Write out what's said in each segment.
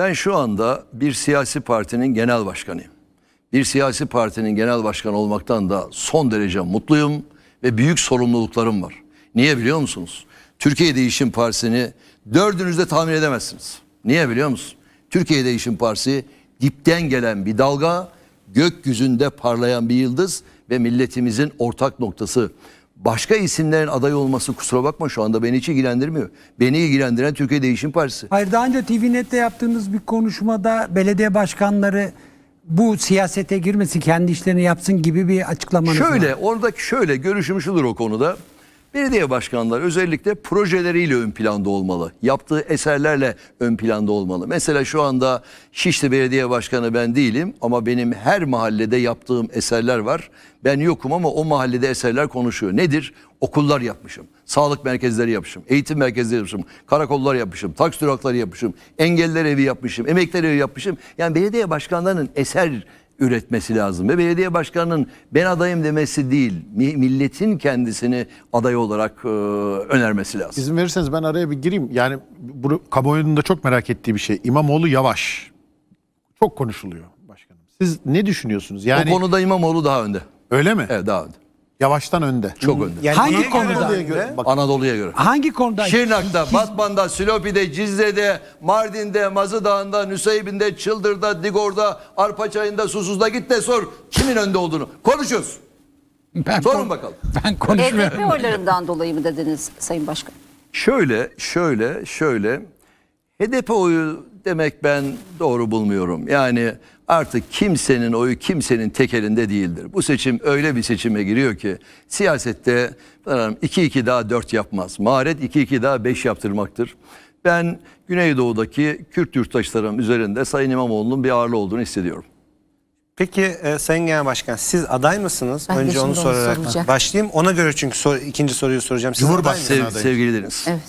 Ben şu anda bir siyasi partinin genel başkanıyım. Bir siyasi partinin genel başkanı olmaktan da son derece mutluyum ve büyük sorumluluklarım var. Niye biliyor musunuz? Türkiye Değişim Partisi'ni dördünüz de tahmin edemezsiniz. Niye biliyor musun? Türkiye Değişim Partisi dipten gelen bir dalga, gökyüzünde parlayan bir yıldız ve milletimizin ortak noktası. Başka isimlerin aday olması kusura bakma şu anda beni hiç ilgilendirmiyor. Beni ilgilendiren Türkiye Değişim Partisi. Hayır daha önce TVNet'te yaptığınız bir konuşmada belediye başkanları bu siyasete girmesin kendi işlerini yapsın gibi bir açıklamanız var. Şöyle oradaki şöyle görüşüm şudur o konuda. Belediye başkanları özellikle projeleriyle ön planda olmalı. Yaptığı eserlerle ön planda olmalı. Mesela şu anda Şişli Belediye Başkanı ben değilim ama benim her mahallede yaptığım eserler var. Ben yokum ama o mahallede eserler konuşuyor. Nedir? Okullar yapmışım. Sağlık merkezleri yapmışım. Eğitim merkezleri yapmışım. Karakollar yapmışım. Taksi durakları yapmışım. Engelliler evi yapmışım. Emekler evi yapmışım. Yani belediye başkanlarının eser üretmesi lazım. Ve belediye başkanının ben adayım demesi değil, mi- milletin kendisini aday olarak e, önermesi lazım. İzin verirseniz ben araya bir gireyim. Yani bunu kamuoyunun da çok merak ettiği bir şey. İmamoğlu yavaş. Çok konuşuluyor başkanım. Siz ne düşünüyorsunuz? Yani o konuda İmamoğlu daha önde. öyle mi? Evet daha önde. Yavaştan önde. Çok önde. Yani Hangi neye konuda? önde? göre- Bak, Anadolu'ya göre. Hangi konuda? Şırnak'ta, Batman'da, Silopi'de, Cizre'de, Mardin'de, Mazıdağ'ında, Nüseybin'de, Çıldır'da, Digor'da, Arpaçay'ında, Susuz'da git de sor kimin önde olduğunu. Konuşuyoruz. Ben Sorun kon- bakalım. Ben konuşmuyorum. HDP oylarından dolayı mı dediniz Sayın Başkan? Şöyle, şöyle, şöyle. HDP oyu demek ben doğru bulmuyorum. Yani artık kimsenin oyu kimsenin tek elinde değildir. Bu seçim öyle bir seçime giriyor ki siyasette 2-2 daha 4 yapmaz. Maharet 2-2 daha 5 yaptırmaktır. Ben Güneydoğu'daki Kürt yurttaşlarım üzerinde Sayın İmamoğlu'nun bir ağırlığı olduğunu hissediyorum. Peki e, Sayın Genel Başkan siz aday mısınız? Ben Önce onu onu sorarak soracağım. başlayayım. Ona göre çünkü sor- ikinci soruyu soracağım. Siz Cumhurbaşkanı? Sev, adayım. sevgili Deniz. Evet.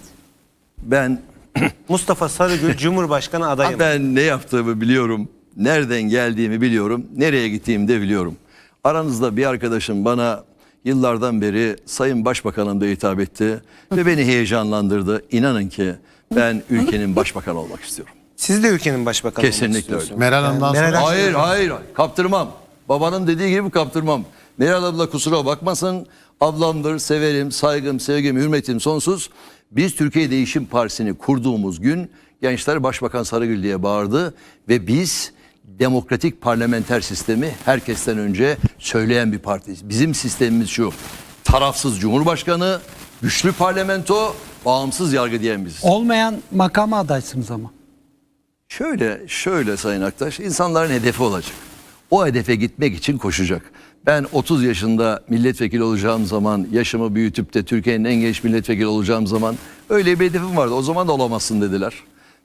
Ben Mustafa Sarıgül Cumhurbaşkanı adayım. Ben ne yaptığımı biliyorum. Nereden geldiğimi biliyorum. Nereye gittiğimi de biliyorum. Aranızda bir arkadaşım bana yıllardan beri Sayın Başbakanım da hitap etti ve beni heyecanlandırdı. İnanın ki ben ülkenin başbakanı olmak istiyorum. Siz de ülkenin başbakanı olmak Kesinlikle istiyorsunuz. Meral Hanım'dan Meral sonra Hanım- Hayır hayır kaptırmam. Babanın dediği gibi kaptırmam. Meral abla kusura bakmasın. Ablamdır, severim, saygım, sevgim, hürmetim sonsuz. Biz Türkiye Değişim Partisi'ni kurduğumuz gün gençler Başbakan Sarıgül diye bağırdı ve biz demokratik parlamenter sistemi herkesten önce söyleyen bir partiyiz. Bizim sistemimiz şu. Tarafsız Cumhurbaşkanı, güçlü parlamento, bağımsız yargı diyen biziz. Olmayan makama adaysınız ama. Şöyle, şöyle Sayın Aktaş, insanların hedefi olacak. O hedefe gitmek için koşacak. Ben 30 yaşında milletvekili olacağım zaman, yaşımı büyütüp de Türkiye'nin en genç milletvekili olacağım zaman öyle bir hedefim vardı. O zaman da olamazsın dediler.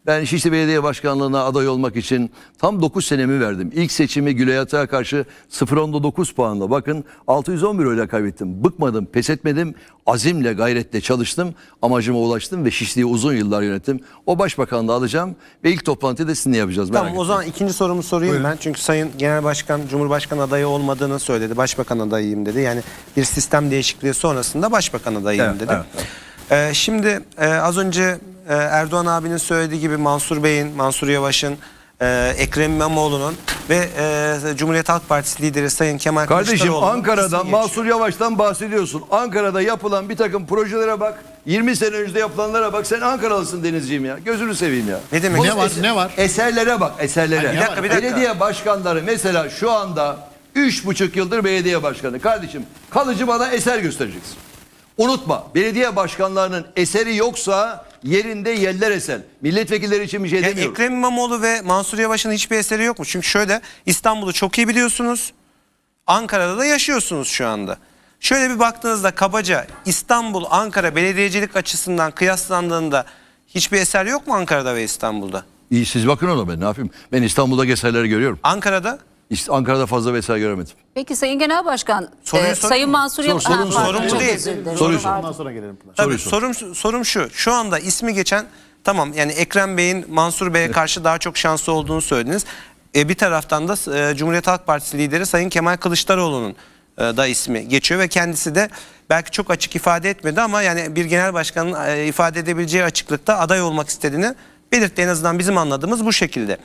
Ben Şişli Belediye Başkanlığı'na aday olmak için tam 9 senemi verdim. İlk seçimi Gülay Atak'a karşı 0.9 puanla. Bakın 611 oyla kaybettim. Bıkmadım, pes etmedim. Azimle, gayretle çalıştım. Amacıma ulaştım ve Şişli'yi uzun yıllar yönettim. O başbakanlığı alacağım ve ilk toplantıyı da sizinle yapacağız. merak Tamam o zaman ikinci sorumu sorayım ben. Çünkü Sayın Genel Başkan Cumhurbaşkanı adayı olmadığını söyledi. Başbakan adayıyım dedi. Yani bir sistem değişikliği sonrasında başbakan adayıyım Evet, dedi. evet, Ee, şimdi e, az önce e, Erdoğan abinin söylediği gibi Mansur Bey'in, Mansur Yavaş'ın, e, Ekrem İmamoğlu'nun ve e, Cumhuriyet Halk Partisi lideri Sayın Kemal Kardeşim Ankara'dan. Mansur Yavaş'tan bahsediyorsun. Ankara'da yapılan bir takım projelere bak. 20 sene önce yapılanlara bak. Sen Ankaralısın Denizciğim ya. Gözünü seveyim ya. Ne demek? Oğlum Ne var, ne var? Eserlere bak eserlere. Bir dakika, bir dakika. Belediye başkanları mesela şu anda 3,5 yıldır belediye başkanı. Kardeşim kalıcı bana eser göstereceksin. Unutma belediye başkanlarının eseri yoksa yerinde yeller eser. Milletvekilleri için bir şey Yani demiyorum. Ekrem İmamoğlu ve Mansur Yavaş'ın hiçbir eseri yok mu? Çünkü şöyle İstanbul'u çok iyi biliyorsunuz. Ankara'da da yaşıyorsunuz şu anda. Şöyle bir baktığınızda kabaca İstanbul, Ankara belediyecilik açısından kıyaslandığında hiçbir eser yok mu Ankara'da ve İstanbul'da? İyi siz bakın ona ben ne yapayım. Ben İstanbul'da eserleri görüyorum. Ankara'da İşte Ankara'da fazla eser göremedim. Peki Sayın Genel Başkan, Soruyu e, Sayın? Mansur Yavaş... Sor- sorun- Ha, pardon, sorun çok değil. özür dilerim. Soruyu sor. ondan sonra gelelim. Pınar. Tabii Soruyu sor. sorum sorum şu. Şu anda ismi geçen tamam yani Ekrem Bey'in Mansur Bey'e karşı daha çok şanslı olduğunu söylediniz. E, bir taraftan da e, Cumhuriyet Halk Partisi lideri Sayın Kemal Kılıçdaroğlu'nun e, da ismi geçiyor ve kendisi de belki çok açık ifade etmedi ama yani bir genel başkanın e, ifade edebileceği açıklıkta aday olmak istediğini belirtti en azından bizim anladığımız bu şekilde.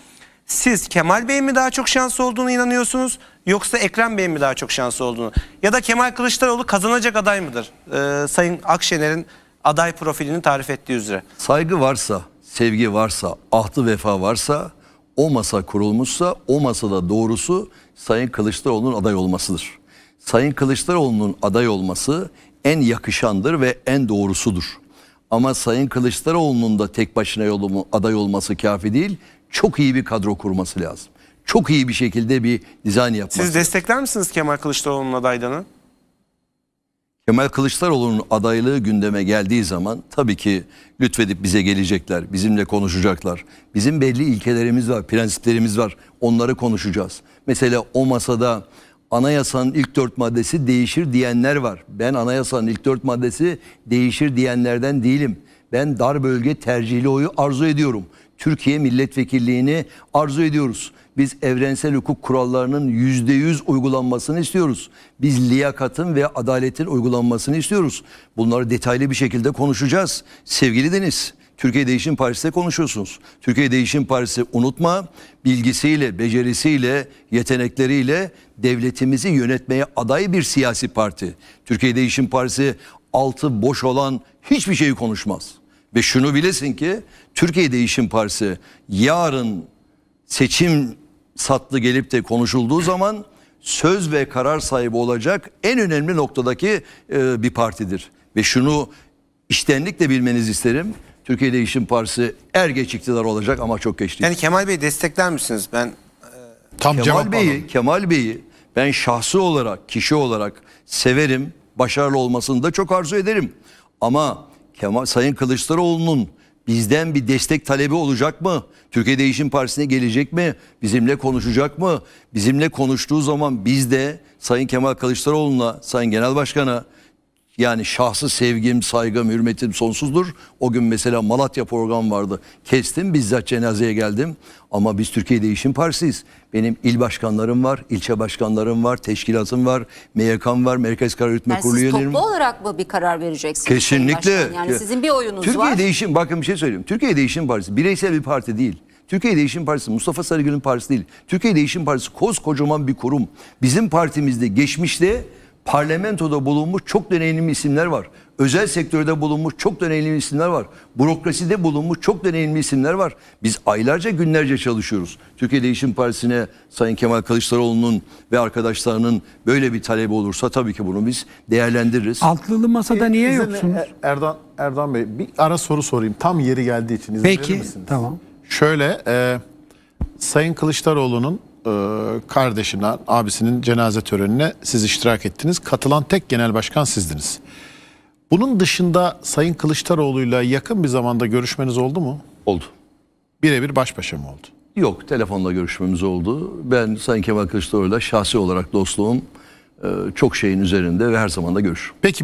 Siz Kemal Bey'in mi daha çok şanslı olduğunu inanıyorsunuz yoksa Ekrem Bey'in mi daha çok şanslı olduğunu? Ya da Kemal Kılıçdaroğlu kazanacak aday mıdır? Ee, Sayın Akşener'in aday profilini tarif ettiği üzere. Saygı varsa, sevgi varsa, ahtı vefa varsa, o masa kurulmuşsa o masada doğrusu Sayın Kılıçdaroğlu'nun aday olmasıdır. Sayın Kılıçdaroğlu'nun aday olması en yakışandır ve en doğrusudur. Ama Sayın Kılıçdaroğlu'nun da tek başına yolu aday olması kafi değil. Çok iyi bir kadro kurması lazım. Çok iyi bir şekilde bir dizayn yapması Siz lazım. destekler misiniz Kemal Kılıçdaroğlu'nun adaylığını? Kemal Kılıçdaroğlu'nun adaylığı gündeme geldiği zaman tabii ki lütfedip bize gelecekler, bizimle konuşacaklar. Bizim belli ilkelerimiz var, prensiplerimiz var. Onları konuşacağız. Mesela o masada anayasanın ilk dört maddesi değişir diyenler var. Ben anayasanın ilk dört maddesi değişir diyenlerden değilim. Ben dar bölge tercihli oyu arzu ediyorum. Türkiye milletvekilliğini arzu ediyoruz. Biz evrensel hukuk kurallarının yüzde yüz uygulanmasını istiyoruz. Biz liyakatın ve adaletin uygulanmasını istiyoruz. Bunları detaylı bir şekilde konuşacağız. Sevgili Deniz, Türkiye Değişim Partisi'de konuşuyorsunuz. Türkiye Değişim Partisi unutma bilgisiyle, becerisiyle, yetenekleriyle devletimizi yönetmeye aday bir siyasi parti. Türkiye Değişim Partisi altı boş olan hiçbir şeyi konuşmaz. Ve şunu bilesin ki Türkiye Değişim Partisi yarın seçim satlı gelip de konuşulduğu zaman söz ve karar sahibi olacak en önemli noktadaki e, bir partidir. Ve şunu iştenlikle bilmenizi isterim. Türkiye Değişim Partisi er geç iktidar olacak ama çok geç değil. Yani Kemal Bey destekler misiniz? Ben Tam Kemal cevap Bey'i, alalım. Kemal Bey'i ben şahsı olarak, kişi olarak severim. Başarılı olmasını da çok arzu ederim. Ama Kemal Sayın Kılıçdaroğlu'nun bizden bir destek talebi olacak mı? Türkiye Değişim Partisi'ne gelecek mi? Bizimle konuşacak mı? Bizimle konuştuğu zaman biz de Sayın Kemal Kılıçdaroğlu'na, Sayın Genel Başkan'a yani şahsı sevgim, saygım, hürmetim sonsuzdur. O gün mesela Malatya programı vardı. Kestim bizzat cenazeye geldim. Ama biz Türkiye Değişim Partisiyiz. Benim il başkanlarım var, ilçe başkanlarım var, teşkilatım var, MYK'm var, Merkez Karar Yürütme Yani Kurulu siz toplu olarak mı bir karar vereceksiniz? Sayın Kesinlikle. Başkan? Yani sizin bir oyunuz Türkiye var. Değişim, bakın bir şey söyleyeyim. Türkiye Değişim Partisi bireysel bir parti değil. Türkiye Değişim Partisi Mustafa Sarıgül'ün partisi değil. Türkiye Değişim Partisi koskocaman bir kurum. Bizim partimizde geçmişte parlamentoda bulunmuş çok deneyimli isimler var. Özel sektörde bulunmuş çok deneyimli isimler var. Bürokraside bulunmuş çok deneyimli isimler var. Biz aylarca günlerce çalışıyoruz. Türkiye Değişim Partisi'ne Sayın Kemal Kılıçdaroğlu'nun ve arkadaşlarının böyle bir talebi olursa tabii ki bunu biz değerlendiririz. Altlılı masada niye İzin- yoksunuz? Er- Erdoğan, Erdoğan Bey bir ara soru sorayım. Tam yeri geldiği için izin verir Peki misiniz? tamam. Şöyle e, Sayın Kılıçdaroğlu'nun e, kardeşine, abisinin cenaze törenine siz iştirak ettiniz. Katılan tek genel başkan sizdiniz. Bunun dışında Sayın Kılıçdaroğlu'yla yakın bir zamanda görüşmeniz oldu mu? Oldu. Birebir baş başa mı oldu? Yok telefonla görüşmemiz oldu. Ben Sayın Kemal Kılıçdaroğlu'yla şahsi olarak dostluğum e, çok şeyin üzerinde ve her zaman da görüşürüm. Peki